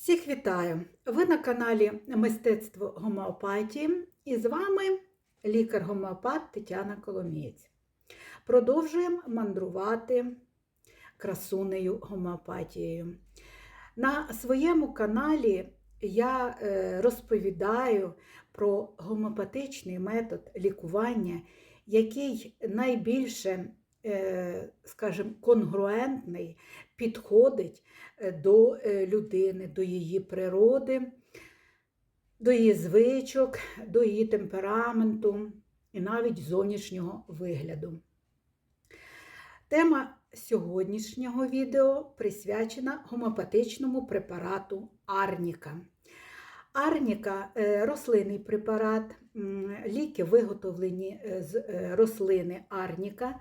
Всіх вітаю! Ви на каналі Мистецтво гомеопатії і з вами лікар-гомеопат Тетяна Коломієць. Продовжуємо мандрувати красунею гомеопатією. На своєму каналі я е, розповідаю про гомеопатичний метод лікування, який найбільше, скажімо, конгруентний, підходить е, до е, людини, до її природи, до її звичок, до її темпераменту і навіть зовнішнього вигляду. Тема сьогоднішнього відео присвячена гомеопатичному препарату Арніка. Арніка е, рослинний препарат, ліки виготовлені е, з е, рослини арніка, е,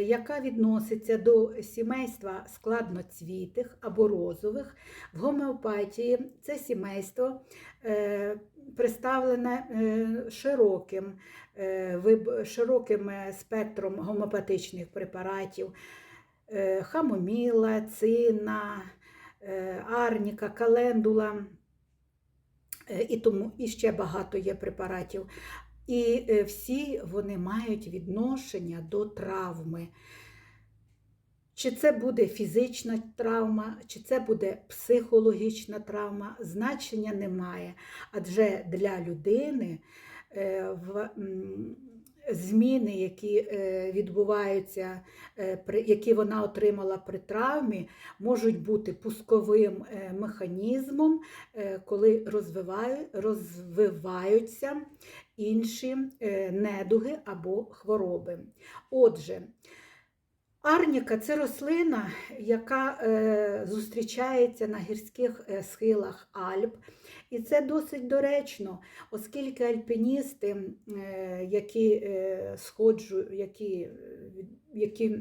яка відноситься до сімейства складноцвітих або розових. В гомеопатії це сімейство е, представлене е, широким, е, широким е, спектром гомеопатичних препаратів. е, Хамоміла, цина, е, арніка, календула е, і тому і ще багато є препаратів. І е, всі вони мають відношення до травми. Чи це буде фізична травма, чи це буде психологічна травма, значення немає. Адже для людини е, в, зміни, які е, відбуваються, е, які вона отримала при травмі, можуть бути пусковим е, механізмом, коли розвиваються інші недуги або хвороби. Отже, Арніка це рослина, яка е, зустрічається на гірських е, схилах Альп. І це досить доречно, оскільки альпіністи, е, які, е, сходжу, які, які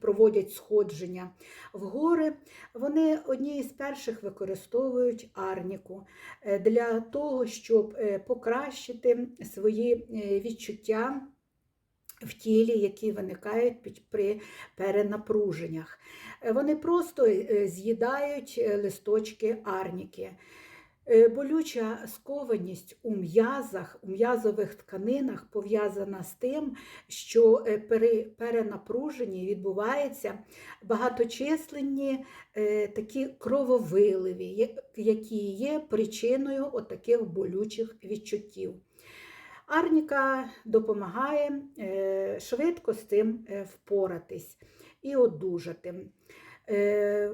проводять сходження в гори, вони одні із перших використовують арніку е, для того, щоб е, покращити свої відчуття в тілі, які виникають при перенапруженнях. Е, Вони просто е, з'їдають е, листочки арніки. Болюча скованість у м'язах, у м'язових тканинах пов'язана з тим, що при перенапруженні відбуваються багаточисленні такі крововиливі, які є причиною отаких болючих відчуттів. Арніка допомагає е, швидко з цим е, впоратись і одужати. Е,